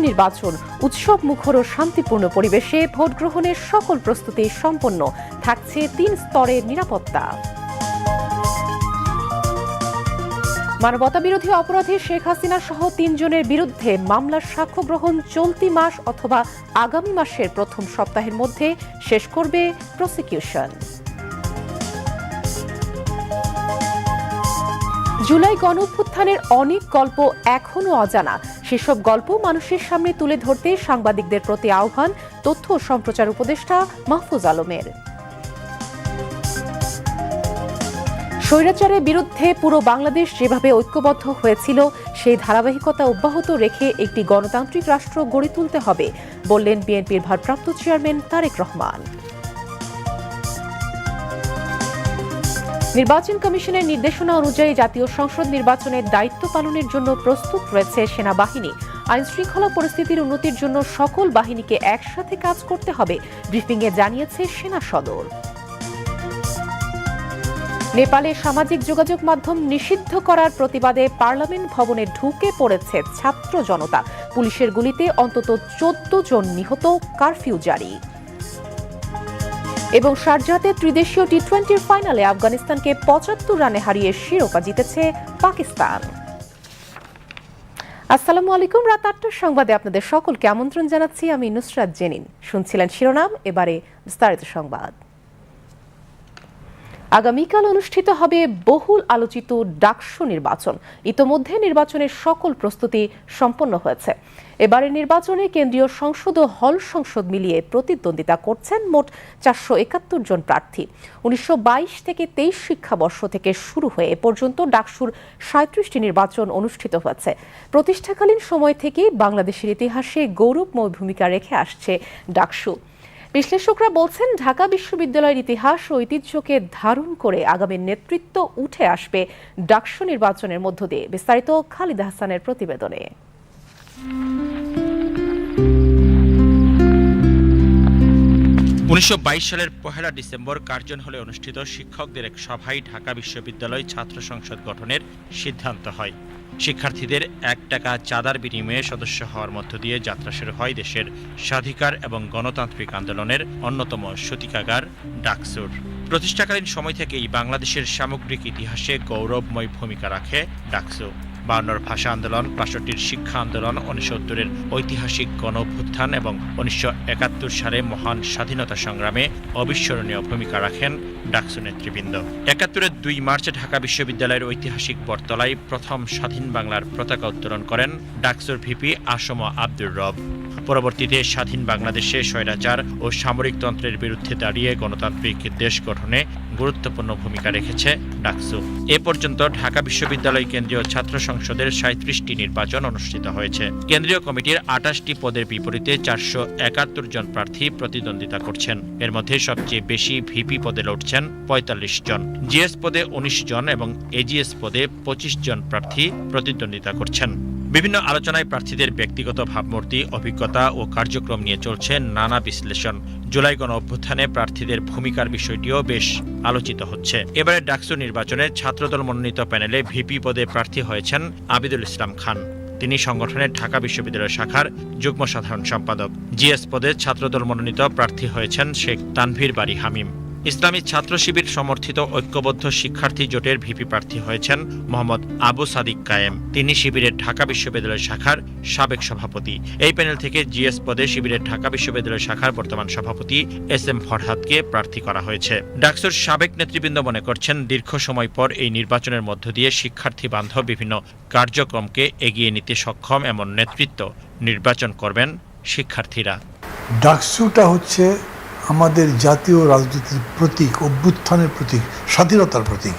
নির্বাচন, উৎসব মুখর ও শান্তিপূর্ণ পরিবেশে ভোট গ্রহণের সকল প্রস্তুতি সম্পন্ন। থাকছে তিন স্তরের নিরাপত্তা। মানবতা বিরোধী অপরাধে শেখ হাসিনা সহ তিনজনের বিরুদ্ধে মামলার সাক্ষ্য গ্রহণ চলতি মাস অথবা আগামী মাসের প্রথম সপ্তাহের মধ্যে শেষ করবে প্রসিকিউশন। জুলাই গণ অনেক গল্প এখনও অজানা। সেসব গল্প মানুষের সামনে তুলে ধরতে সাংবাদিকদের প্রতি আহ্বান তথ্য ও সম্প্রচার উপদেষ্টা মাহফুজ আলমের। স্বৈরাচারের বিরুদ্ধে পুরো বাংলাদেশ যেভাবে ঐক্যবদ্ধ হয়েছিল, সেই ধারাবাহিকতা অব্যাহত রেখে একটি গণতান্ত্রিক রাষ্ট্র গড়ে তুলতে হবে, বললেন বিএনপির ভারপ্রাপ্ত চেয়ারম্যান তারেক রহমান। নির্বাচন কমিশনের নির্দেশনা অনুযায়ী জাতীয় সংসদ নির্বাচনের দায়িত্ব পালনের জন্য প্রস্তুত রয়েছে সেনাবাহিনী। আইন শৃঙ্খলা পরিস্থিতির উন্নতির জন্য সকল বাহিনীকে একসাথে কাজ করতে হবে, ব্রিফিংয়ে জানিয়েছে সেনা সদর। নেপালে সামাজিক যোগাযোগ মাধ্যম নিষিদ্ধ করার প্রতিবাদে পার্লামেন্ট ভবনে ঢুকে পড়েছে ছাত্র জনতা। পুলিশের গুলিতে অন্তত চোদ্দ জন নিহত, কারফিউ জারি। এবং শারজাতে ত্রিদেশীয় টি টোয়েন্টির ফাইনালে আফগানিস্তানকে পঁচাত্তর রানে হারিয়ে শিরোপা জিতেছে পাকিস্তান। আসসালামু আলাইকুম। রাত আটটার সংবাদে আপনাদের সকলকে আমন্ত্রণ জানাচ্ছি আমি নুসরাত জেনিন। শুনছিলেন শিরোনাম, এবারে বিস্তারিত সংবাদ। আগামীকাল অনুষ্ঠিত হবে বহুল আলোচিত ডাকসু নির্বাচন। ইতোমধ্যে নির্বাচনের সকল প্রস্তুতি সম্পন্ন হয়েছে। এবারের নির্বাচনে কেন্দ্রীয় সংসদ ও হল সংসদ মিলিয়ে প্রতিদ্বন্দ্বিতা করছেন মোট চারশো একাত্তর জন প্রার্থী। উনিশশো বাইশ থেকে তেইশ শিক্ষাবর্ষ থেকে শুরু হয়ে এ পর্যন্ত ডাকসুর সাঁত্রিশটি নির্বাচন অনুষ্ঠিত হয়েছে। প্রতিষ্ঠাকালীন সময় থেকেই বাংলাদেশের ইতিহাসে গৌরবময় ভূমিকা রেখে আসছে ডাকসু। বিশ্লেষকরা বলছেন, ঢাকা বিশ্ববিদ্যালয়ের ইতিহাস ও ঐতিহ্যকে ধারণ করে আগামী নেতৃত্ব উঠে আসবে ডাকসু নির্বাচনের মধ্য দিয়ে। বিস্তারিত খালিদ হাসানের প্রতিবেদনে। উনিশশো বাইশ সালের পহেলা ডিসেম্বর কার্জন হলে অনুষ্ঠিত শিক্ষকদের এক সভায় ঢাকা বিশ্ববিদ্যালয় ছাত্র সংসদ গঠনের সিদ্ধান্ত হয়। শিক্ষার্থীদের এক টাকা চাঁদার বিনিময়ে সদস্য হওয়ার মধ্য দিয়ে যাত্রা শুরু হয় দেশের স্বাধিকার এবং গণতান্ত্রিক আন্দোলনের অন্যতম সতিকাগার ডাকসুর। প্রতিষ্ঠাকালীন সময় থেকেই বাংলাদেশের সামগ্রিক ইতিহাসে গৌরবময় ভূমিকা রাখে ডাকসু। বায়ান্নর ভাষা আন্দোলন, বাষট্টির শিক্ষা আন্দোলন উনিশসত্তরের ঐতিহাসিক গণ অভ্যুত্থান এবং উনিশশো একাত্তর সালে মহান স্বাধীনতা সংগ্রামে অবিস্মরণীয় ভূমিকা রাখেন ডাকসু নেতৃবৃন্দ। একাত্তরের দুই মার্চ ঢাকা বিশ্ববিদ্যালয়ের ঐতিহাসিক বটতলায় প্রথম স্বাধীন বাংলার পতাকা উত্তোলন করেন ডাকসুর ভিপি আসম আব্দুর রব। পরবর্তীতে স্বাধীন বাংলাদেশে স্বৈরাচার ও সামরিকতন্ত্রের বিরুদ্ধে দাঁড়িয়ে গণতান্ত্রিক দেশ গঠনে গুরুত্বপূর্ণ ভূমিকা রেখেছে ডাকসু। এ পর্যন্ত ঢাকা বিশ্ববিদ্যালয় কেন্দ্রীয় ছাত্র সংসদের সাঁত্রিশটি নির্বাচন অনুষ্ঠিত হয়েছে। কেন্দ্রীয় কমিটির আটাশটি পদের বিপরীতে চারশো একাত্তর জন প্রার্থী প্রতিদ্বন্দ্বিতা করছেন। এর মধ্যে সবচেয়ে বেশি ভিপি পদে লড়ছেন পঁয়তাল্লিশ জন। জিএস পদে উনিশ জন এবং এজিএস পদে পঁচিশ জন প্রার্থী প্রতিদ্বন্দ্বিতা করছেন। বিভিন্ন আলোচনায় প্রার্থীদের ব্যক্তিগত ভাবমূর্তি, অভিজ্ঞতা ও কার্যক্রম নিয়ে চলছে নানা বিশ্লেষণ। জুলাই গণ অভ্যুত্থানে প্রার্থীদের ভূমিকার বিষয়টিও বেশ আলোচিত হচ্ছে। এবারে ডাকসু নির্বাচনে ছাত্রদল মনোনীত প্যানেলে ভিপি পদে প্রার্থী হয়েছেন আবিদুল ইসলাম খান। তিনি সংগঠনের ঢাকা বিশ্ববিদ্যালয় শাখার যুগ্ম সাধারণ সম্পাদক। জিএস পদে ছাত্রদল মনোনীত প্রার্থী হয়েছেন শেখ তানভীর বাড়ি হামিম। ইসলামী ছাত্র শিবির সমর্থিত ঐক্যবদ্ধ শিক্ষার্থী জোটের ভিপি প্রার্থী হয়েছেন মোহাম্মদ আবু সাদিক কায়েম। তিনি শিবিরের ঢাকা বিশ্ববিদ্যালয় শাখার সাবেক সভাপতি। এই প্যানেল থেকে জিএস পদে শিবিরের ঢাকা বিশ্ববিদ্যালয় শাখার বর্তমান সভাপতি এস এম ফরহাদকে প্রার্থী করা হয়েছে। ডাকসুর সাবেক নেতৃবৃন্দ মনে করছেন, দীর্ঘ সময় পর এই নির্বাচনের মধ্য দিয়ে শিক্ষার্থী বান্ধব বিভিন্ন কার্যক্রমকে এগিয়ে নিতে সক্ষম এমন নেতৃত্ব নির্বাচন করবেন শিক্ষার্থীরা। ডাকসুটা হচ্ছে আমাদের জাতীয় রাজনীতির প্রতীক, অভ্যুত্থানের প্রতীক, স্বাধীনতার প্রতীক।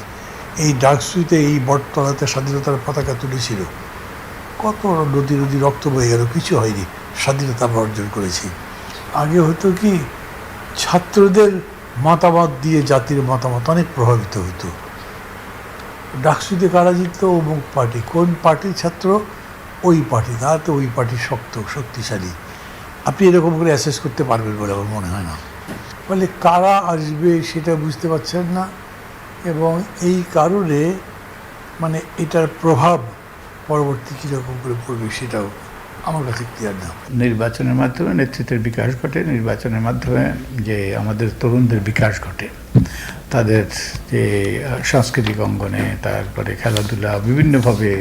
এই ডাকসুইতে এই বটতলাতে স্বাধীনতার পতাকা তুলেছিল। কত নদী নদী রক্ত বয়ে গেল, কিছু হয়নি, স্বাধীনতা আমরা অর্জন করেছি। আগে হতো কি, ছাত্রদের মতামত দিয়ে জাতির মতামত অনেক প্রভাবিত হতো। ডাকসুতে কারা জিততো অমুক পার্টি। কোন পার্টির ছাত্র? ওই পার্টি। তারা তো ওই পার্টি শক্ত, শক্তিশালী। আপনি এরকম করে অ্যাসেস করতে পারবেন বলে আমার মনে হয় না। ফলে কারা আসবে সেটা বুঝতে পারছেন না এবং এই কারণে মানে এটার প্রভাব পরবর্তী কীরকম করে পড়বে সেটাও আমার কাছে ক্লিয়ার না। নির্বাচনের মাধ্যমে নেতৃত্বের বিকাশ ঘটে, নির্বাচনের মাধ্যমে যে আমাদের তরুণদের বিকাশ ঘটে। তাদের যে সাংস্কৃতিক অঙ্গনে, তারপরে খেলাধুলা, বিভিন্নভাবে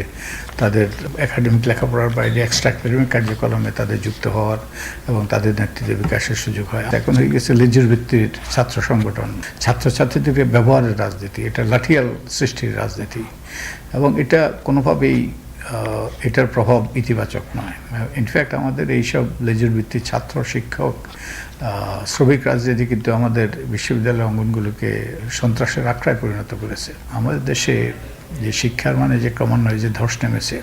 তাদের একাডেমিক লেখাপড়ার বাইরে এক্সট্রা একাডেমিক কার্যক্রমে তাদের যুক্ত হওয়ার এবং তাদের নেতৃত্বের বিকাশের সুযোগ হয়। এখন হয়ে গেছে লেজুর ভিত্তির ছাত্র সংগঠন। ছাত্রছাত্রীদেরকে ব্যবহারের রাজনীতি, এটা লাঠিয়াল সৃষ্টির রাজনীতি এবং এটা কোনোভাবেই এটার প্রভাব ইতিবাচক নয়। ইনফ্যাক্ট আমাদের এইসব লেজুর ভিত্তির ছাত্র, শিক্ষক শ্রমিক রাজনীতি কিন্তু আমাদের বিশ্ববিদ্যালয় অঙ্গনগুলোকে সন্ত্রাসের আখড়ায় পরিণত করেছে। আমাদের দেশে যে শিক্ষার মানে যে ক্রমান্বয়ে যে ধস নেমেছে,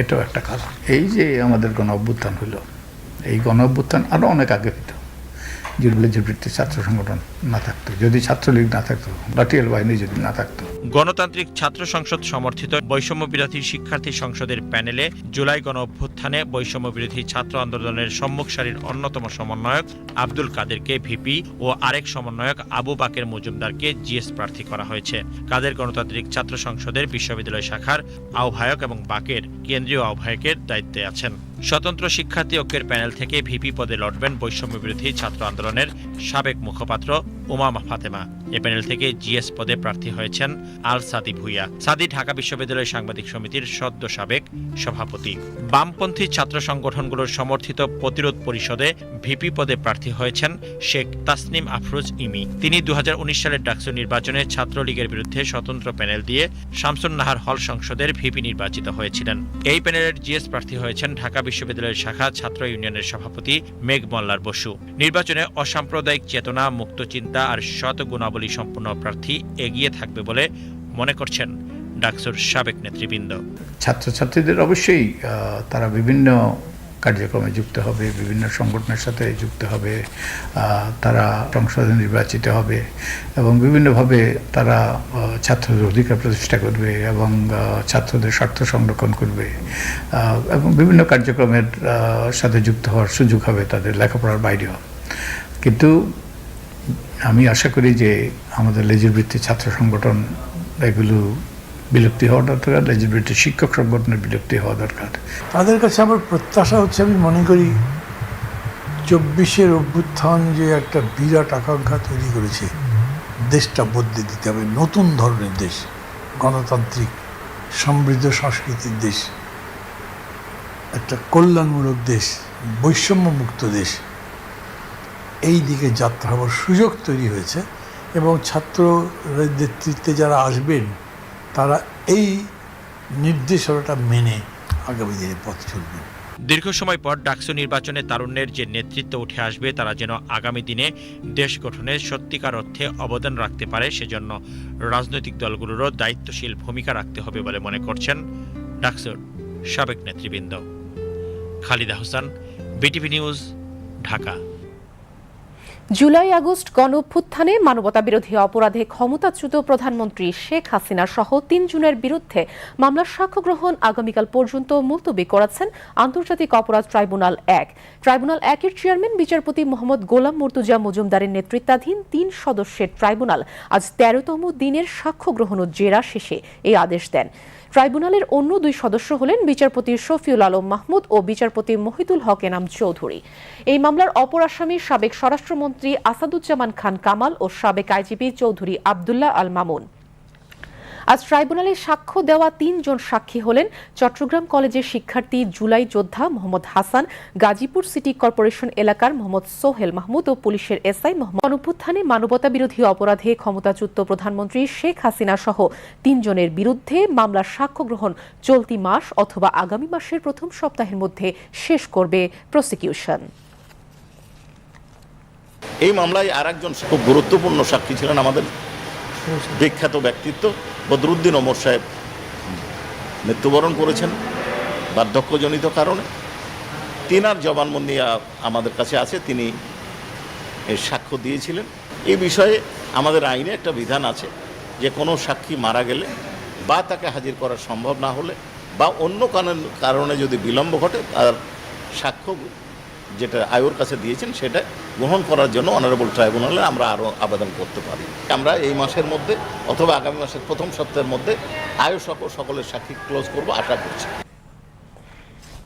এটাও একটা কারণ। এই যে আমাদের গণ অভ্যুত্থান হলো, এই গণ অভ্যুত্থান আরও অনেক আগে হতো যদি লেজুর ছাত্র সংগঠন না থাকতো, যদি ছাত্রলীগ না থাকতো লাঠিয়াল বাহিনী যদি না থাকতো গণতান্ত্রিক ছাত্র সংসদ সমর্থিত বৈষম্য বিরোধী শিক্ষার্থী সংসদের প্যানেলে জুলাই গণ অভ্যুত্থানে বৈষম্য বিরোধী ছাত্র আন্দোলনের সম্মুখ সারির অন্যতম সমন্বয়ক আব্দুল কাদেরকে ভিপি ও আরেক সমন্বয়ক আবু বাকের মজুমদারকে জিএস প্রার্থী করা হয়েছে। কাদের গণতান্ত্রিক ছাত্র সংসদের বিশ্ববিদ্যালয় শাখার আহ্বায়ক এবং বাকের কেন্দ্রীয় আহ্বায়কের দায়িত্বে আছেন। স্বতন্ত্র শিক্ষার্থী ঐক্যের প্যানেল থেকে ভিপি পদে লড়বেন বৈষম্য বিরোধী ছাত্র আন্দোলনের সাবেক মুখপাত্র উমামা ফাতেমা। এ প্যানেল থেকে জিএস পদে প্রার্থী হয়েছেন আল সাদি ভুইয়া। সাদি ঢাকা বিশ্ববিদ্যালয় সাংবাদিক সমিতির সদ্য সাবেক সভাপতি। বামপন্থী ছাত্র সংগঠনগুলোর সমর্থিত প্রতিরোধ পরিষদে ভিপি পদে প্রার্থী হয়েছেন শেখ তাসনিম আফরোজ ইমি। তিনি দু হাজার উনিশ সালের ডাকসু নির্বাচনে ছাত্রলীগের বিরুদ্ধে স্বতন্ত্র প্যানেল দিয়ে শামসুন নাহার হল সংসদের ভিপি নির্বাচিত হয়েছিলেন। এই প্যানেলের জিএস প্রার্থী হয়েছেন ঢাকা বিশ্ববিদ্যালয়ের শাখা ছাত্র ইউনিয়নের সভাপতি মেঘ মল্লার বসু। নির্বাচনে অসাম্প্রদায়িক চেতনা মুক্ত চিন্তা আর শত গুণাবলী সম্পন্ন প্রার্থী এগিয়ে থাকবে বলে মনে করছেন ডাকসুর সাবেক নেতৃবৃন্দ। ছাত্রছাত্রীদের অবশ্যই তারা বিভিন্ন কার্যক্রমে যুক্ত হবে, বিভিন্ন সংগঠনের সাথে যুক্ত হবে তারা সংসদে নির্বাচিত হবে এবং বিভিন্নভাবে তারা ছাত্রদের অধিকার প্রতিষ্ঠা করবে এবং ছাত্রদের স্বার্থ সংরক্ষণ করবে এবং বিভিন্ন কার্যক্রমের সাথে যুক্ত হওয়ার সুযোগ হবে তাদের লেখাপড়ার বাইরেও। কিন্তু আমি আশা করি যে আমাদের লেজুর ছাত্র সংগঠন এগুলো বিলুপ্তি হওয়া দরকার লেজুর শিক্ষক সংগঠনের বিলুপ্তি হওয়া দরকার। তাদের কাছে আমার প্রত্যাশা হচ্ছে, আমি মনে করি চব্বিশের অভ্যুত্থান যে একটা বিরাট আকাঙ্ক্ষা তৈরি করেছে, দেশটা বদলে দিতে হবে। নতুন ধরনের দেশ, গণতান্ত্রিক, সমৃদ্ধ সংস্কৃতির দেশ, একটা কল্যাণমূলক দেশ, বৈষম্যমুক্ত দেশ এই দিকে যাত্রা হওয়ার সুযোগ তৈরি হয়েছে এবং ছাত্র নেতৃত্বে যারা আসবেন, তারা এই নির্দেশনাটা মেনে আগামী দিনে পথ চলবেন। দীর্ঘ সময় পর ডাকসু নির্বাচনে তারুণ্যের যে নেতৃত্ব উঠে আসবে, তারা যেন আগামী দিনে দেশ গঠনে সত্যিকার অর্থে অবদান রাখতে পারে, সেজন্য রাজনৈতিক দলগুলোরও দায়িত্বশীল ভূমিকা রাখতে হবে বলে মনে করছেন ডাকসুর সাবেক নেতৃবৃন্দ। Khalida Hossain, BTV news, Dhaka. July August গণঅভ্যুত্থানে মানবতাবিরোধী অপরাধে ক্ষমতাচ্যুত প্রধানমন্ত্রী শেখ হাসিনা সহ তিনজনের বিরুদ্ধে মামলার সাক্ষ্য গ্রহণ আগামীকাল পর্যন্ত মুলতবি করেছেন আন্তর্জাতিক অপরাধ ট্রাইব্যুনাল এক। ট্রাইব্যুনাল একের চেয়ারম্যান, বিচারপতি মোহাম্মদ গোলাম মর্তুজা মজুমদারের নেতৃত্বাধীন তিন সদস্যের ট্রাইব্যুনাল আজ তেরোতম দিনের সাক্ষ্য গ্রহণ ও জেরা শেষে এই আদেশ দেন। ট্রাইব্যুনালের অন্য দুই সদস্য হলেন বিচারপতি শফিউল আলম মাহমুদ ও বিচারপতি মহিদুল হক এনাম চৌধুরী। এই মামলার অপর আসামি সাবেক স্বরাষ্ট্রমন্ত্রী আসাদুজ্জামান খান কামাল ও সাবেক আইজিপি চৌধুরী আবদুল্লাহ আল মামুন। আজ ট্রাইব্যুনালে সাক্ষ্য দেওয়া তিনজন সাক্ষী হলেন চট্টগ্রাম কলেজের শিক্ষার্থী জুলাই যোদ্ধা মোহাম্মদ হাসান, গাজীপুর সিটি কর্পোরেশন এলাকার মোহাম্মদ সোহেল মাহমুদ ও পুলিশের এসআই মোহাম্মদ গণঅভ্যুত্থানে মানবতা বিরোধী অপরাধে ক্ষমতাচ্যুত প্রধানমন্ত্রী শেখ হাসিনা সহ তিনজনের বিরুদ্ধে মামলার সাক্ষ্য গ্রহণ চলতি মাস অথবা আগামী মাসের প্রথম সপ্তাহের মধ্যে শেষ করবে প্রসিকিউশন। এই মামলায় আর একজন খুব গুরুত্বপূর্ণ সাক্ষী ছিলেন আমাদের বিখ্যাত ব্যক্তিত্ব বদরুদ্দিন ওমর সাহেব। মৃত্যুবরণ করেছেন বার্ধক্যজনিত কারণে। তিনার জবানবন্দি আমাদের কাছে আছে, তিনি এর সাক্ষ্য দিয়েছিলেন। এই বিষয়ে আমাদের আইনে একটা বিধান আছে, যে কোনো সাক্ষী মারা গেলে বা তাকে হাজির করা সম্ভব না হলে বা অন্য কারণ- কারণে যদি বিলম্ব ঘটে, তার সাক্ষ্য যেটা আয়োর কাছে দিয়েছেন, সেটা গ্রহণ করার জন্য অনারেবল ট্রাইব্যুনালে আমরা আরও আবেদন করতে পারি। আমরা এই মাসের মধ্যে অথবা আগামী মাসের প্রথম সপ্তাহের মধ্যে আয়ো সকল সকলের সাক্ষী ক্লোজ করব, আশা করছি।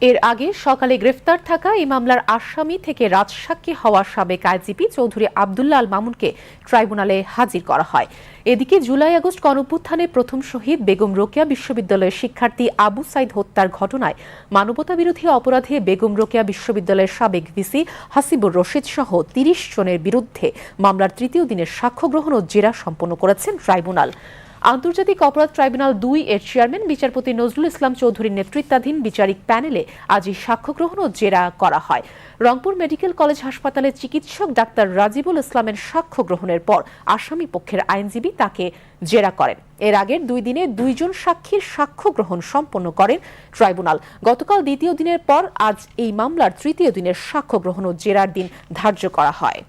এর আগে সকালে গ্রেফতার থাকা এই মামলার আসামি থেকে রাজসাক্ষী হওয়া সাবেক আইজিপি চৌধুরী আবদুল্লাহ আল মামুনকে ট্রাইব্যুনালে হাজির করা হয়। এদিকে জুলাই আগস্ট গণঅভ্যুত্থানে প্রথম শহীদ বেগম রোকেয়া বিশ্ববিদ্যালয়ের শিক্ষার্থী আবু সাইদ হত্যার ঘটনায় মানবতাবিরোধী অপরাধে বেগম রোকেয়া বিশ্ববিদ্যালয়ের সাবেক ভিসি হাসিবুর রশিদ সহ তিরিশ জনের বিরুদ্ধে মামলার তৃতীয় দিনের সাক্ষ্য গ্রহণ ও জেরা সম্পন্ন করেছেন ট্রাইব্যুনাল। আন্তর্জাতিক অপরাধ ট্রাইব্যুনাল দুই এর চেয়ারম্যান বিচারপতি নজরুল ইসলাম চৌধুরীর নেতৃত্বাধীন বিচারিক প্যানেলে আজই সাক্ষ্য গ্রহণ ও জেরা করা হয়। রংপুর মেডিকেল কলেজ হাসপাতালে চিকিৎসক ডাক্তার রাজিবুল ইসলামের সাক্ষ্য গ্রহণের পর আসামি পক্ষের আইনজীবী তাকে জেরা করেন। এর আগের দুই দিনে দুইজন সাক্ষীর সাক্ষ্য গ্রহণ সম্পন্ন করেন ট্রাইব্যুনাল। গতকাল দ্বিতীয় দিনের পর আজ এই মামলার তৃতীয় দিনের সাক্ষ্য গ্রহণ ও জেরার দিন ধার্য করা হয়।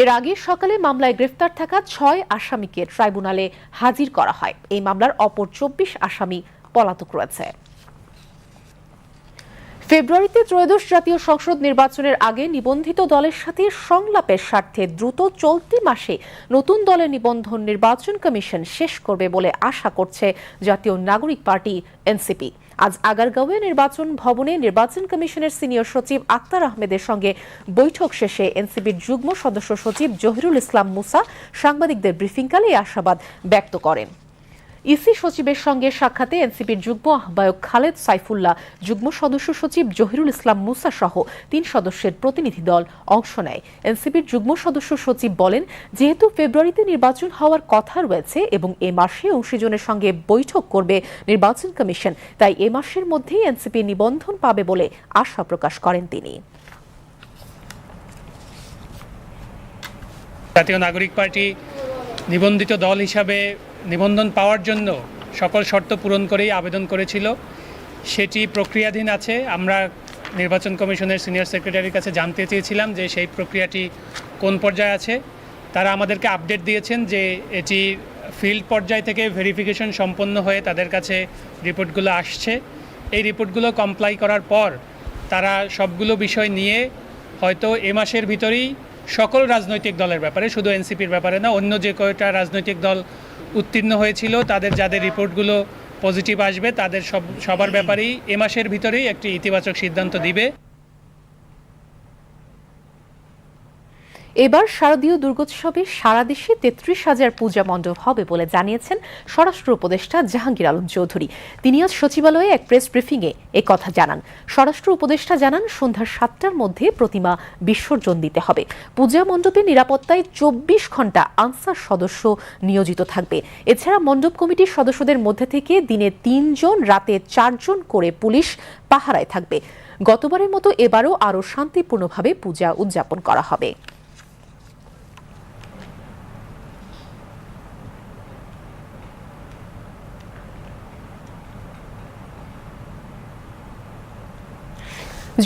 এর আগে সকালে মামলায় গ্রেফতার থাকা ছয় আসামিকে ট্রাইব্যুনালে হাজির করা হয়। এই মামলার অপর চব্বিশ আসামি পলাতক রয়েছে। ফেব্রুয়ারিতে ত্রয়োদশ জাতীয় সংসদ নির্বাচনের আগে নিবন্ধিত দলের সাথে সংলাপের স্বার্থে দ্রুত চলতি মাসে নতুন দলের নিবন্ধন নির্বাচন কমিশন শেষ করবে বলে আশা করছে জাতীয় নাগরিক পার্টি, এনসিপি। আজ আগারগাঁওয়ে নির্বাচন ভবনে নির্বাচন কমিশনের সিনিয়র সচিব আক্তার আহমেদের সঙ্গে বৈঠক শেষে এনসিপির যুগ্ম সদস্য সচিব জহিরুল ইসলাম মুসা সাংবাদিকদের ব্রিফিংকালে আশাবাদ ব্যক্ত করেন। ইসি সচিবের সঙ্গে সাক্ষাতে এনসিপির যুগ্ম আহ্বায়ক খালেদ সাইফুল্লাহ, যুগ্ম সদস্য সচিব জহিরুল ইসলাম মুসা সহ তিন সদস্যের প্রতিনিধি দল অংশ নেয়। এনসিপির যুগ্ম সদস্য সচিব বলেন, যেহেতু ফেব্রুয়ারিতে নির্বাচন হওয়ার কথা রয়েছে এবং এ মাসে অংশীজনের সঙ্গে বৈঠক করবে নির্বাচন কমিশন, তাই এ মাসের মধ্যেই এনসিপি নিবন্ধন পাবে বলে আশা প্রকাশ করেন তিনি। জাতীয় নাগরিক পার্টি নিবন্ধিত দল হিসাবে নিবন্ধন পাওয়ার জন্য সকল শর্ত পূরণ করেই আবেদন করেছিল। সেটি প্রক্রিয়াধীন আছে। আমরা নির্বাচন কমিশনের সিনিয়র সেক্রেটারির কাছে জানতে চেয়েছিলাম যে সেই প্রক্রিয়াটি কোন পর্যায়ে আছে। তারা আমাদেরকে আপডেট দিয়েছেন যে এটি ফিল্ড পর্যায় থেকে ভেরিফিকেশন সম্পন্ন হয়ে তাদের কাছে রিপোর্টগুলো আসছে। এই রিপোর্টগুলো কমপ্লাই করার পর তারা সবগুলো বিষয় নিয়ে হয়তো এ মাসের ভিতরেই সকল রাজনৈতিক দলের ব্যাপারে, শুধু এনসিপির ব্যাপারে না, অন্য যে কয়টা রাজনৈতিক দল উত্তীর্ণ হয়েছিল, তাদের যাদের রিপোর্টগুলো পজিটিভ আসবে, তাদের সব সবার ব্যাপারেই এ মাসের ভিতরেই একটি ইতিবাচক সিদ্ধান্ত দিবে। এবার শারদীয় দুর্গোৎসবে সারা দেশে তেত্রিশ হাজার পূজা মণ্ডপ হবে বলে জানিয়েছেন স্বরাষ্ট্র উপদেষ্টা জাহাঙ্গীর আলম চৌধুরী। তিনি আজ সচিবালয়ে এক প্রেস ব্রিফিংয়ে কথা জানান। স্বরাষ্ট্র উপদেষ্টা জানান, সন্ধ্যা সাতটার মধ্যে প্রতিমা বিসর্জন দিতে হবে। পূজা মণ্ডপে নিরাপত্তায় চব্বিশ ঘণ্টা আনসার সদস্য নিয়োজিত থাকবে। এছাড়া মণ্ডপ কমিটির সদস্যদের মধ্যে থেকে দিনে তিনজন, রাতে চারজন করে পুলিশ পাহারায় থাকবে। গতবারের মতো এবারও আরও শান্তিপূর্ণভাবে পূজা উদযাপন করা হবে।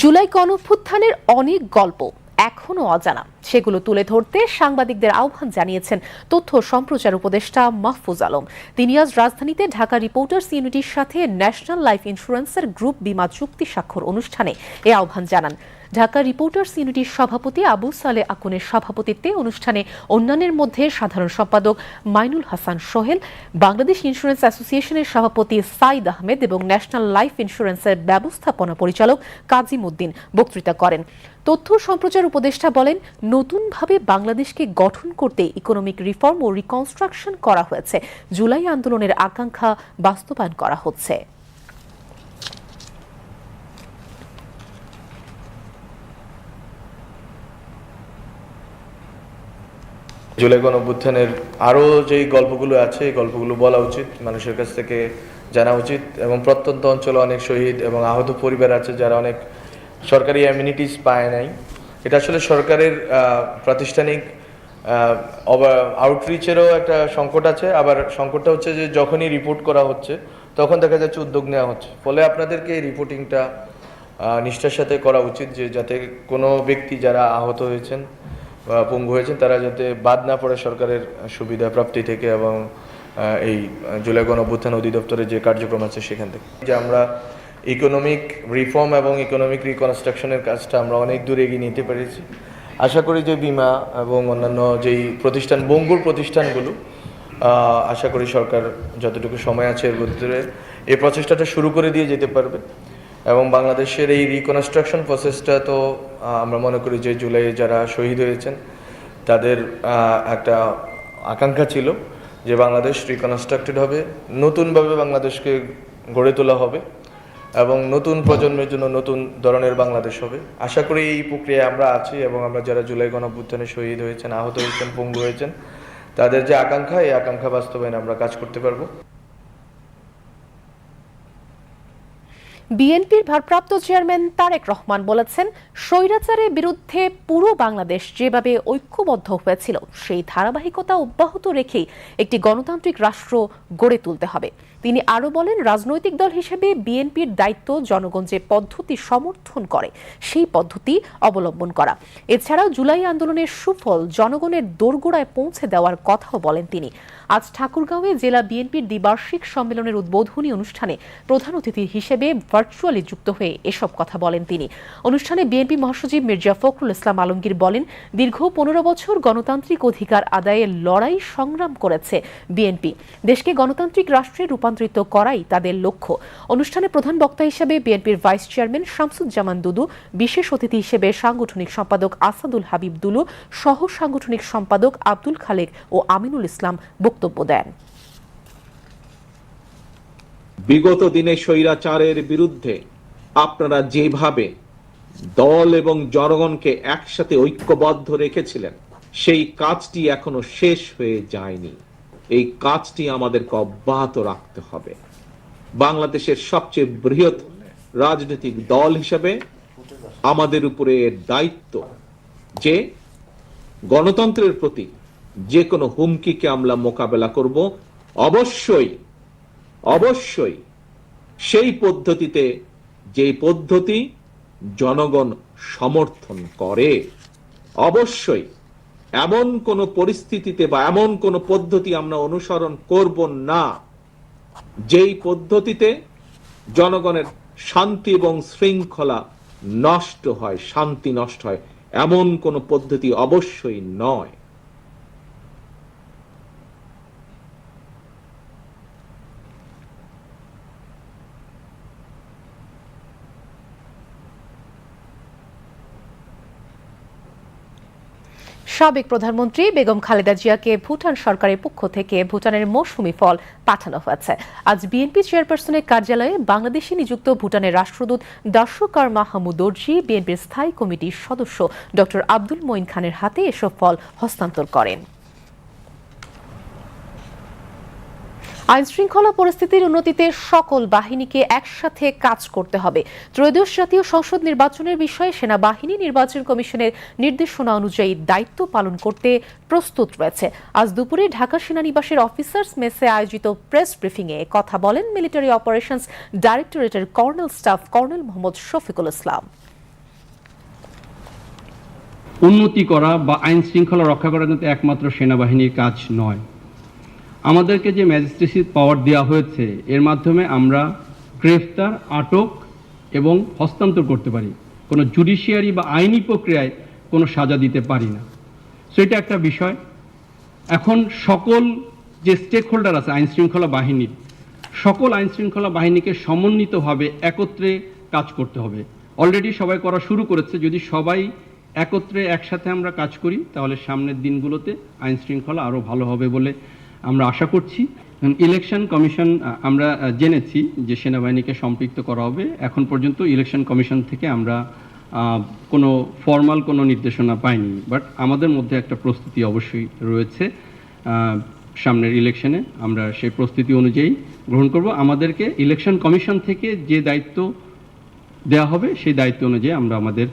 জুলাই গণঅভ্যুত্থানের অনেক গল্প এখনও অজানা। সেগুলো তুলে ধরতে সাংবাদিকদের আহ্বান জানিয়েছেন তথ্য সম্প্রচার উপদেষ্টা মাহফুজ আলম। তিনি আজ রাজধানীতে ঢাকা রিপোর্টার্স ইউনিটির সাথে ন্যাশনাল লাইফ ইন্স্যুরেন্সের গ্রুপ বীমা চুক্তি স্বাক্ষর অনুষ্ঠানে এ আহ্বান জানান। ঢাকা রিপোর্টার্স ইউনিটির সভাপতি আবু সালে আকুনের সভাপতিত্বে অনুষ্ঠানে অন্যান্যের মধ্যে সাধারণ সম্পাদক মাইনুল হাসান সোহেল, বাংলাদেশ ইন্স্যুরেন্স অ্যাসোসিয়েশনের সভাপতি সাইদ আহমেদ এবং ন্যাশনাল লাইফ ইন্স্যুরেন্সের ব্যবস্থাপনা পরিচালক কাজীম উদ্দিন বক্তৃতা করেন। তথ্য সম্প্রচার উপদেষ্টা বলেন, নতুনভাবে বাংলাদেশকে গঠন করতে ইকোনমিক রিফর্ম ও রিকনস্ট্রাকশন করা হয়েছে। জুলাই আন্দোলনের আকাঙ্ক্ষা বাস্তবায়ন করা হচ্ছে। জুলাই গণ অভ্যুত্থানের আরও যেই গল্পগুলো আছে, এই গল্পগুলো বলা উচিত, মানুষের কাছ থেকে জানা উচিত এবং প্রত্যন্ত অঞ্চলে অনেক শহীদ এবং আহত পরিবার আছে যারা অনেক সরকারি অ্যামিনিটিস পায় নাই। এটা আসলে সরকারের প্রাতিষ্ঠানিক আউটরিচেরও একটা সংকট আছে। আবার সংকটটা হচ্ছে যে যখনই রিপোর্ট করা হচ্ছে, তখন দেখা যাচ্ছে উদ্যোগ নেওয়া হচ্ছে। ফলে আপনাদেরকে এই রিপোর্টিংটা নিষ্ঠার সাথে করা উচিত যে যাতে কোনো ব্যক্তি যারা আহত হয়েছেন পঙ্গু হয়েছেন, তারা যাতে বাদ না পড়ে সরকারের সুবিধা প্রাপ্তি থেকে এবং এই জুলাই গণ অভ্যুত্থান অধিদপ্তরের যে কার্যক্রম আছে সেখান থেকে। যে আমরা ইকোনমিক রিফর্ম এবং ইকোনমিক রিকনস্ট্রাকশনের কাজটা আমরা অনেক দূর এগিয়ে নিতে পেরেছি। আশা করি যে বিমা এবং অন্যান্য যেই প্রতিষ্ঠান বঙ্গুর প্রতিষ্ঠানগুলো আশা করি সরকার যতটুকু সময় আছে এর ভিতরে এই প্রচেষ্টাটা শুরু করে দিয়ে যেতে পারবে। এবং বাংলাদেশের এই রিকনস্ট্রাকশন প্রসেসটা তো আমরা মনে করি যে জুলাই যারা শহীদ হয়েছেন, তাদের একটা আকাঙ্ক্ষা ছিল যে বাংলাদেশ রিকনস্ট্রাক্টেড হবে, নতুনভাবে বাংলাদেশকে গড়ে তোলা হবে এবং নতুন প্রজন্মের জন্য নতুন ধরনের বাংলাদেশ হবে। আশা করি এই প্রক্রিয়ায় আমরা আছি এবং আমরা যারা জুলাই গণঅভ্যুত্থানে শহীদ হয়েছেন, আহত হয়েছেন, পঙ্গু হয়েছেন, তাদের যে আকাঙ্ক্ষা, এই আকাঙ্ক্ষা বাস্তবায়নে আমরা কাজ করতে পারব। বিএনপির ভারপ্রাপ্ত চেয়ারম্যান তারেক রহমান বলেছেন, স্বৈরাচারের বিরুদ্ধে পুরো বাংলাদেশ যেভাবে ঐক্যবদ্ধ হয়েছিল, সেই ধারাবাহিকতা অব্যাহত রেখেই একটি গণতান্ত্রিক রাষ্ট্র গড়ে তুলতে হবে। তিনি আরও বলেন, রাজনৈতিক দল হিসেবে বিএনপির দায়িত্ব জনগণ যে পদ্ধতি সমর্থন করে, সেই পদ্ধতি অবলম্বন করা। এছাড়াও জুলাই আন্দোলনের সুফল জনগণের দোরগোড়ায় পৌঁছে দেওয়ার কথাও বলেন তিনি। আজ ঠাকুরগাঁওয়ে জেলা বিএনপির দ্বিবার্ষিক সম্মেলনের উদ্বোধনী অনুষ্ঠানে প্রধান অতিথি হিসেবে ভার্চুয়ালি যুক্ত হয়ে এসব কথা বলেন তিনি। অনুষ্ঠানে বিএনপি মহাসচিব মির্জা ফখরুল ইসলাম আলমগীর বলেন, দীর্ঘ পনেরো বছর গণতান্ত্রিক অধিকার আদায়ে লড়াই সংগ্রাম করেছে বিএনপি। দেশকে গণতান্ত্রিক রাষ্ট্রে রূপান্তরিত করাই তাদের লক্ষ্য। অনুষ্ঠানে প্রধান বক্তা হিসেবে বিএনপির ভাইস চেয়ারম্যান শামসুজ্জামান দুদু, বিশেষ অতিথি হিসেবে সাংগঠনিক সম্পাদক আসাদুল হাবিব দুলু সহ সাংগঠনিক সম্পাদক আব্দুল খালেক ও আমিনুল ইসলাম বক্তব্য দেন। বিগত দিনে স্বৈরাচারের বিরুদ্ধে আপনারা যেভাবে দল এবং জনগণকে একসাথে ঐক্যবদ্ধ রেখেছিলেন, সেই কাজটি এখনও শেষ হয়ে যায়নি। এই কাজটি আমাদেরকে অব্যাহত রাখতে হবে। বাংলাদেশের সবচেয়ে বৃহৎ রাজনৈতিক দল হিসেবে আমাদের উপরে দায়িত্ব যে গণতন্ত্রের প্রতি যে কোনো হুমকিকে আমরা মোকাবেলা করব। অবশ্যই অবশ্যই সেই পদ্ধতিতে যে পদ্ধতি জনগণ সমর্থন করে, অবশ্যই এমন কোন পরিস্থিতিতে বা এমন কোন পদ্ধতি আমরা অনুসরণ করব না, যেই পদ্ধতিতে জনগণের শান্তি এবং শৃঙ্খলা নষ্ট হয়, শান্তি নষ্ট হয়, এমন কোন পদ্ধতি অবশ্যই নয়। সাবেক প্রধানমন্ত্রী বেগম খালেদা জিয়াকে ভুটান সরকারের পক্ষ থেকে ভুটানের মৌসুমি ফল পাঠানো হয়েছে। আজ বিএনপি চেয়ারপারসনের কার্যালয়ে বাংলাদেশে নিযুক্ত ভুটানের রাষ্ট্রদূত দর্শকার মাহমুদ দর্জি, বিএনপির স্থায়ী কমিটির সদস্য ড আব্দুল মঈন খানের হাতে এসব ফল হস্তান্তর করেন। আইন শৃঙ্খলা পরিস্থিতির উন্নতিতে সকল বাহিনীকে একসাথে কাজ করতে হবে। ত্রয়োদশ জাতীয় সংসদ নির্বাচনের বিষয়ে সেনাবাহিনী নির্বাচন কমিশনের নির্দেশনা অনুযায়ী দায়িত্ব পালন করতে প্রস্তুত রয়েছে। আজ দুপুরে ঢাকা সেনানিবাসের অফিসার্স মেসে আয়োজিত প্রেস ব্রিফিংয়ে কথা বলেন military operations ডাইরেক্টরেটের colonel staff colonel Mohammad Shafiqul Islam. উন্নতি করা বা আইন শৃঙ্খলা রক্ষা করা কিন্তু একমাত্র সেনাবাহিনীর কাজ নয়। আমাদেরকে যে ম্যাজিস্ট্রেসি পাওয়ার দেওয়া হয়েছে, এর মাধ্যমে আমরা গ্রেফতার, আটক এবং হস্তান্তর করতে পারি। কোনো জুডিশিয়ারি বা আইনি প্রক্রিয়ায় কোনো সাজা দিতে পারি না। সো এটা একটা বিষয়। এখন সকল যে স্টেক হোল্ডার আছে আইন শৃঙ্খলা বাহিনীর সকল আইন শৃঙ্খলা বাহিনীকে সমন্বিতভাবে একত্রে কাজ করতে হবে। অলরেডি সবাই করা শুরু করেছে। যদি সবাই একত্রে একসাথে আমরা কাজ করি, তাহলে সামনের দিনগুলোতে আইন শৃঙ্খলা আরও ভালো হবে বলে আমরা আশা করছি। ইলেকশন কমিশন আমরা জেনেছি যে সেনাবাহিনীকে সম্পৃক্ত করা হবে। এখন পর্যন্ত ইলেকশন কমিশন থেকে আমরা কোনো ফর্মাল কোনো নির্দেশনা পাইনি। বাট আমাদের মধ্যে একটা প্রস্তুতি অবশ্যই রয়েছে। সামনের ইলেকশনে আমরা সেই প্রস্তুতি অনুযায়ী গ্রহণ করব। আমাদেরকে ইলেকশন কমিশন থেকে যে দায়িত্ব দেওয়া হবে, সেই দায়িত্ব অনুযায়ী আমরা আমাদের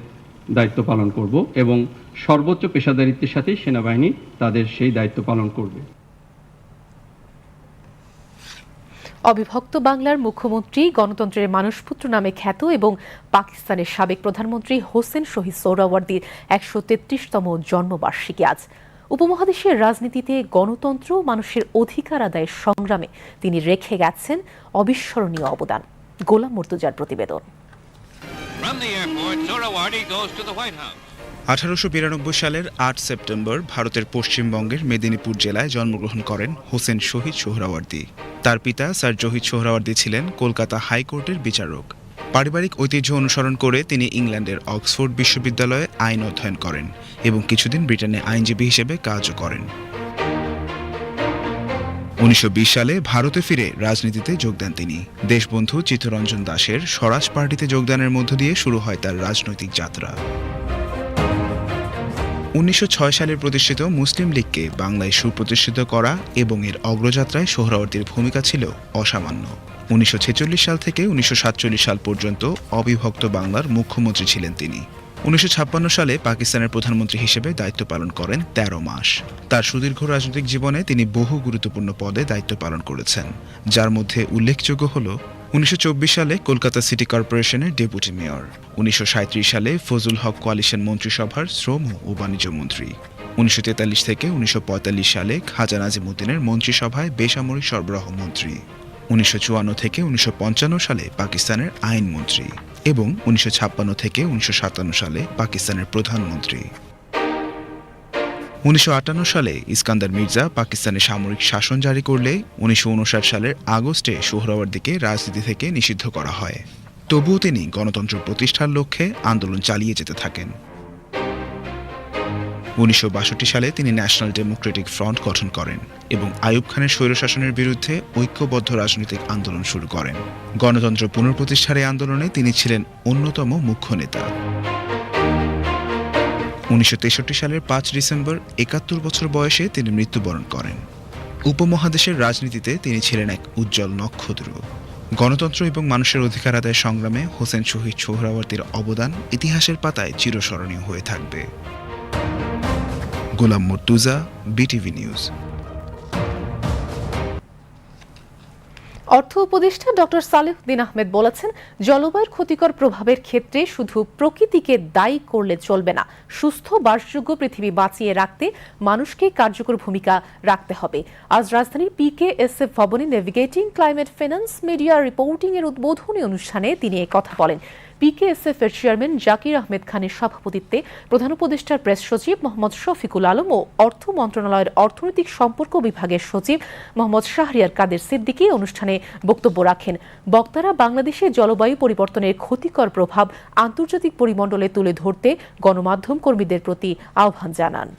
দায়িত্ব পালন করব এবং সর্বোচ্চ পেশাদারিত্বের সাথেই সেনাবাহিনী তাদের সেই দায়িত্ব পালন করবে। অবিভক্ত বাংলার মুখ্যমন্ত্রী গণতন্ত্রের মানুষপুত্র নামে খ্যাত এবং পাকিস্তানের সাবেক প্রধানমন্ত্রী হোসেন শহীদ সোহরাওয়ার্দীর একশো তেত্রিশতম জন্মবার্ষিকী আজ। উপমহাদেশের রাজনীতিতে গণতন্ত্র মানুষের অধিকার আদায়ের সংগ্রামে তিনি রেখে গেছেন অবিস্মরণীয় অবদান। গোলাম মর্তুজার প্রতিবেদন। From the airport, Sohrawardy goes to the White House. আঠারোশো বিরানব্বই সালের আট সেপ্টেম্বর ভারতের পশ্চিমবঙ্গের মেদিনীপুর জেলায় জন্মগ্রহণ করেন হোসেন শহীদ সোহরাওয়ার্দী। তার পিতা স্যার জহিদ সোহরাওয়ার্দী ছিলেন কলকাতা হাইকোর্টের বিচারক। পারিবারিক ঐতিহ্য অনুসরণ করে তিনি ইংল্যান্ডের অক্সফোর্ড বিশ্ববিদ্যালয়ে আইন অধ্যয়ন করেন এবং কিছুদিন ব্রিটেনে আইনজীবী হিসেবে কাজও করেন। উনিশশো বিশ সালে ভারতে ফিরে রাজনীতিতে যোগ দেন তিনি। দেশবন্ধু চিত্তরঞ্জন দাসের স্বরাজ পার্টিতে যোগদানের মধ্য দিয়ে শুরু হয় তার রাজনৈতিক যাত্রা। উনিশশো ছয় সালে প্রতিষ্ঠিত মুসলিম লীগকে বাংলায় সুপ্রতিষ্ঠিত করা এবং এর অগ্রযাত্রায় সোহরাওয়ার্দীর ভূমিকা ছিল অসামান্য। উনিশশো ছেচল্লিশ সাল থেকে উনিশশো সাতচল্লিশ সাল পর্যন্ত অবিভক্ত বাংলার মুখ্যমন্ত্রী ছিলেন তিনি। উনিশশো ছাপ্পান্ন সালে পাকিস্তানের প্রধানমন্ত্রী হিসেবে দায়িত্ব পালন করেন ১৩ মাস। তার সুদীর্ঘ রাজনৈতিক জীবনে তিনি বহু গুরুত্বপূর্ণ পদে দায়িত্ব পালন করেছেন, যার মধ্যে উল্লেখযোগ্য হল উনিশশো চব্বিশ সালে কলকাতা সিটি কর্পোরেশনের ডেপুটি মেয়র। উনিশশো সাঁইত্রিশ সালে ফজল হক কোয়ালিশন মন্ত্রিসভার শ্রম ও বাণিজ্য মন্ত্রী। উনিশশো তেতাল্লিশ থেকে উনিশশো পঁয়তাল্লিশ সালে খাজা নাজিমুদ্দিনের মন্ত্রিসভায় বেসামরিক সরবরাহ মন্ত্রী। উনিশশো চুয়ান্ন থেকে উনিশশো পঞ্চান্ন সালে পাকিস্তানের আইনমন্ত্রী এবং উনিশশো ছাপ্পান্ন থেকে উনিশশো সাতান্ন সালে পাকিস্তানের প্রধানমন্ত্রী। উনিশশো আটান্ন সালে ইস্কান্দার মির্জা পাকিস্তানে সামরিক শাসন জারি করলে উনিশশো উনষাট সালের আগস্টে সোহরাওয়ার্দীকে রাজনীতি থেকে নিষিদ্ধ করা হয়। তবুও তিনি গণতন্ত্র প্রতিষ্ঠার লক্ষ্যে আন্দোলন চালিয়ে যেতে থাকেন। উনিশশো বাষট্টি সালে তিনি ন্যাশনাল ডেমোক্রেটিক ফ্রন্ট গঠন করেন এবং আইয়ুব খানের স্বৈরশাসনের বিরুদ্ধে ঐক্যবদ্ধ রাজনৈতিক আন্দোলন শুরু করেন। গণতন্ত্র পুনঃপ্রতিষ্ঠার এই আন্দোলনে তিনি ছিলেন অন্যতম মুখ্য নেতা। উনিশশো তেষট্টি সালের পাঁচ ডিসেম্বর একাত্তর বছর বয়সে তিনি মৃত্যুবরণ করেন। উপমহাদেশের রাজনীতিতে তিনি ছিলেন এক উজ্জ্বল নক্ষত্র। গণতন্ত্র এবং মানুষের অধিকার আদায়ের সংগ্রামে হোসেন শহীদ সোহরাওয়ার্তির অবদান ইতিহাসের পাতায় চিরস্মরণীয় হয়ে থাকবে। Golam Murtuza, BTV news. অর্থ উপদেষ্টা ডক্টর সালেহুদ্দিন আহমেদ বলেছেন, জলবায়ুর ক্ষতিকর প্রভাবের ক্ষেত্রে শুধু প্রকৃতিকে দায়ী করলে চলবে না, সুস্থ, বাসযোগ্য পৃথিবী বাঁচিয়ে রাখতে মানুষকে কার্যকর ভূমিকা রাখতে হবে। আজ রাজধানীর পিকে এস এফ ভবনে navigating climate finance media reporting এর উদ্বোধনী অনুষ্ঠানে তিনি কথা বলেন। পিকেএসএফ এর চেয়ারম্যান জাকির আহমেদ খানের সভাপতিত্বে প্রধান উপদেষ্টার প্রেস সচিব মোহাম্মদ শফিকুল আলম ও অর্থ মন্ত্রণালয়ের অর্থনৈতিক সম্পর্ক বিভাগের সচিব মোহাম্মদ শাহরিয়ার কাদের সিদ্দিকী অনুষ্ঠানে বক্তব্য রাখেন। বক্তারা বাংলাদেশে জলবায়ু পরিবর্তনের ক্ষতিকর প্রভাব আন্তর্জাতিক পরিমণ্ডলে তুলে ধরতে গণমাধ্যম কর্মীদের প্রতি আহ্বান জানান।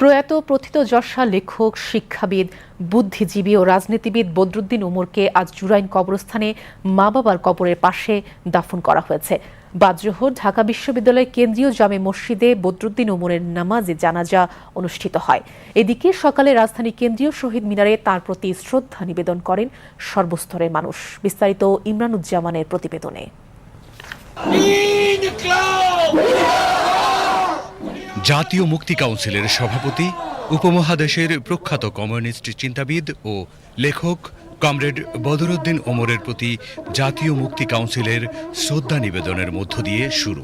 প্রয়াত প্রথিত যশা লেখক, শিক্ষাবিদ, বুদ্ধিজীবী ও রাজনীতিবিদ বদরুদ্দিন উমরকে আজ জুরাইন কবরস্থানে মা বাবার কবরের পাশে দাফন করা হয়েছে। বাদজোহর ঢাকা বিশ্ববিদ্যালয় কেন্দ্রীয় জামে মসজিদে বদরুদ্দিন উমরের নামাজে জানাজা অনুষ্ঠিত হয়। এদিকে সকালে রাজধানী কেন্দ্রীয় শহীদ মিনারে তার প্রতি শ্রদ্ধা নিবেদন করেন সর্বস্তরের মানুষ। বিস্তারিত ইমরানুজ্জামানের প্রতিবেদনে। জাতীয় মুক্তি কাউন্সিলের সভাপতি, উপমহাদেশের প্রখ্যাত কমিউনিস্ট চিন্তাবিদ ও লেখক কমরেড বদরুদ্দিন ওমরের প্রতি জাতীয় মুক্তি কাউন্সিলের শ্রদ্ধা নিবেদনের মধ্য দিয়ে শুরু।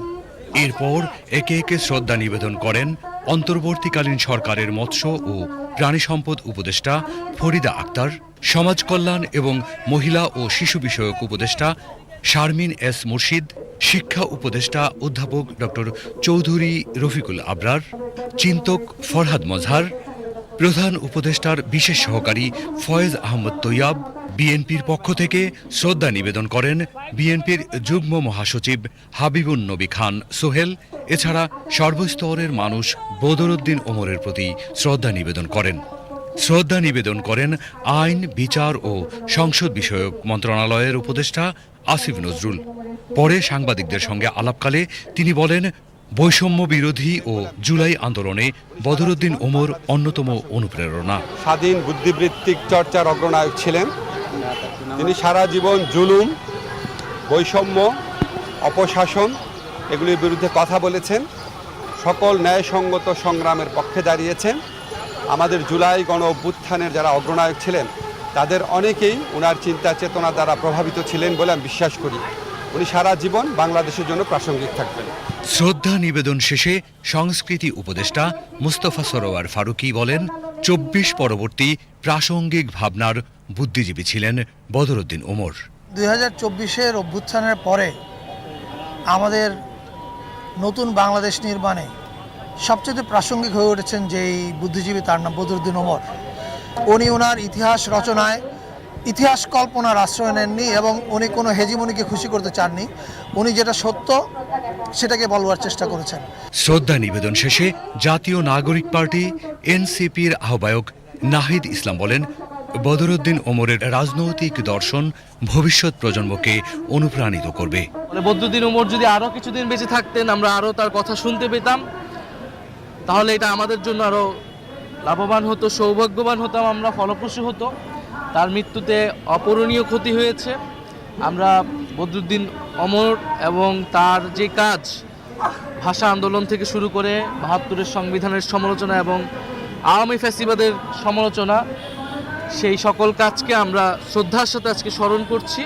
এরপর একে একে শ্রদ্ধা নিবেদন করেন অন্তর্বর্তীকালীন সরকারের মৎস্য ও প্রাণী সম্পদ উপদেষ্টা ফরিদা আক্তার, সমাজ কল্যাণ এবং মহিলা ও শিশু বিষয়ক উপদেষ্টা শারমিন এস মুর্শিদ, শিক্ষা উপদেষ্টা অধ্যাপক ডক্টর চৌধুরী রফিকুল আবরার, চিন্তক ফরহাদ মজহার, প্রধান উপদেষ্টার বিশেষ সহকারী ফয়েজ আহমদ তৈয়াব, বিএনপির পক্ষ থেকে শ্রদ্ধা নিবেদন করেন বিএনপির যুগ্ম মহাসচিব হাবিবুন নবী খান সোহেল। এছাড়া সর্বস্তরের মানুষ বদরুদ্দিন ওমরের প্রতি শ্রদ্ধা নিবেদন করেন। শ্রদ্ধা নিবেদন করেন আইন, বিচার ও সংসদ বিষয়ক মন্ত্রণালয়ের উপদেষ্টা আসিফ নজরুল। পরে সাংবাদিকদের সঙ্গে আলাপকালে তিনি বলেন, বৈষম্য বিরোধী ও জুলাই আন্দোলনে বদরুদ্দিন ওমর অন্যতম অনুপ্রেরণা। স্বাধীন বুদ্ধিবৃত্তিক চর্চার অগ্রনায়ক ছিলেন। তিনি সারা জীবন জুলুম, বৈষম্য, অপশাসন এগুলির বিরুদ্ধে কথা বলেছেন। সকল ন্যায়সঙ্গত সংগ্রামের পক্ষে দাঁড়িয়েছেন। আমাদের জুলাই গণ অভ্যুত্থানের যারা অগ্রনায়ক ছিলেন তাদের অনেকেই ওনার চিন্তা চেতনা দ্বারা প্রভাবিত ছিলেন বলে আমি বিশ্বাস করি। উনি সারা জীবন বাংলাদেশের জন্য প্রাসঙ্গিক থাকবেন। শ্রদ্ধা নিবেদন শেষে সংস্কৃতি উপদেষ্টা মুস্তফা সরোয়ার ফারুকি বলেন চব্বিশ পরবর্তী প্রাসঙ্গিক ভাবনার বুদ্ধিজীবী ছিলেন বদরুদ্দিন ওমর। দুই হাজার চব্বিশের অভ্যুত্থানের পরে আমাদের নতুন বাংলাদেশ নির্মাণে সবচেয়ে প্রাসঙ্গিক হয়ে উঠেছেন যেই বুদ্ধিজীবী তার নাম বদরুদ্দিন ওমর। উনি ওনার ইতিহাস রচনায় ইতিহাস কল্পনার আশ্রয় নেননি এবং উনি কোনো হেজিমনিকে খুশি করতে চাননি। উনি যেটা সত্য সেটাকে বলবার চেষ্টা করেছেন। শ্রদ্ধা নিবেদন শেষে জাতীয় নাগরিক পার্টি এনসিপির আহ্বায়ক নাহিদ ইসলাম বলেন বদরুদ্দিন ওমরের রাজনৈতিক দর্শন ভবিষ্যৎ প্রজন্মকে অনুপ্রাণিত করবে। মানে বদরুদ্দিন উমর যদি আরও কিছুদিন বেঁচে থাকতেন আমরা আরও তার কথা শুনতে পেতাম। তাহলে এটা আমাদের জন্য আরও লাভবান হতো, সৌভাগ্যবান হতাম, আমরা ফলপ্রসূ হতো। তার মৃত্যুতে অপূরণীয় ক্ষতি হয়েছে। আমরা বদরুদ্দিন অমর এবং তার যে কাজ, ভাষা আন্দোলন থেকে শুরু করে বাহাত্তরের সংবিধানের সমালোচনা এবং আওয়ামী ফ্যাসিবাদের সমালোচনা, সেই সকল কাজকে আমরা শ্রদ্ধার সাথে আজকে স্মরণ করছি।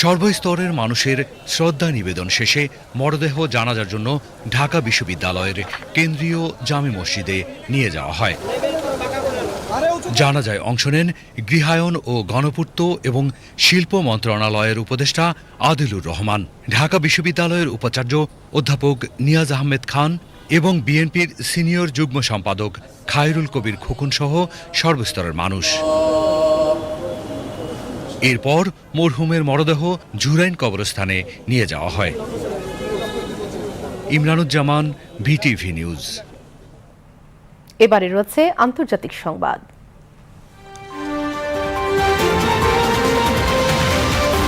সর্বস্তরের মানুষের শ্রদ্ধা নিবেদন শেষে মরদেহ জানাজার জন্য ঢাকা বিশ্ববিদ্যালয়ের কেন্দ্রীয় জামে মসজিদে নিয়ে যাওয়া হয়। জানাজায় অংশ নেন গৃহায়ন ও গণপূর্ত এবং শিল্প মন্ত্রণালয়ের উপদেষ্টা আদিলুর রহমান, ঢাকা বিশ্ববিদ্যালয়ের উপাচার্য অধ্যাপক নিয়াজ আহমেদ খান এবং বিএনপির সিনিয়র যুগ্ম সম্পাদক খায়রুল কবির খোকন সহ সর্বস্তরের মানুষ। এরপর মরহুমের মরদেহ জুরাইন কবরস্থানে নিয়ে যাওয়া হয়। Imranuzzaman, BTV news. এবারে রয়েছে আন্তর্জাতিক সংবাদ।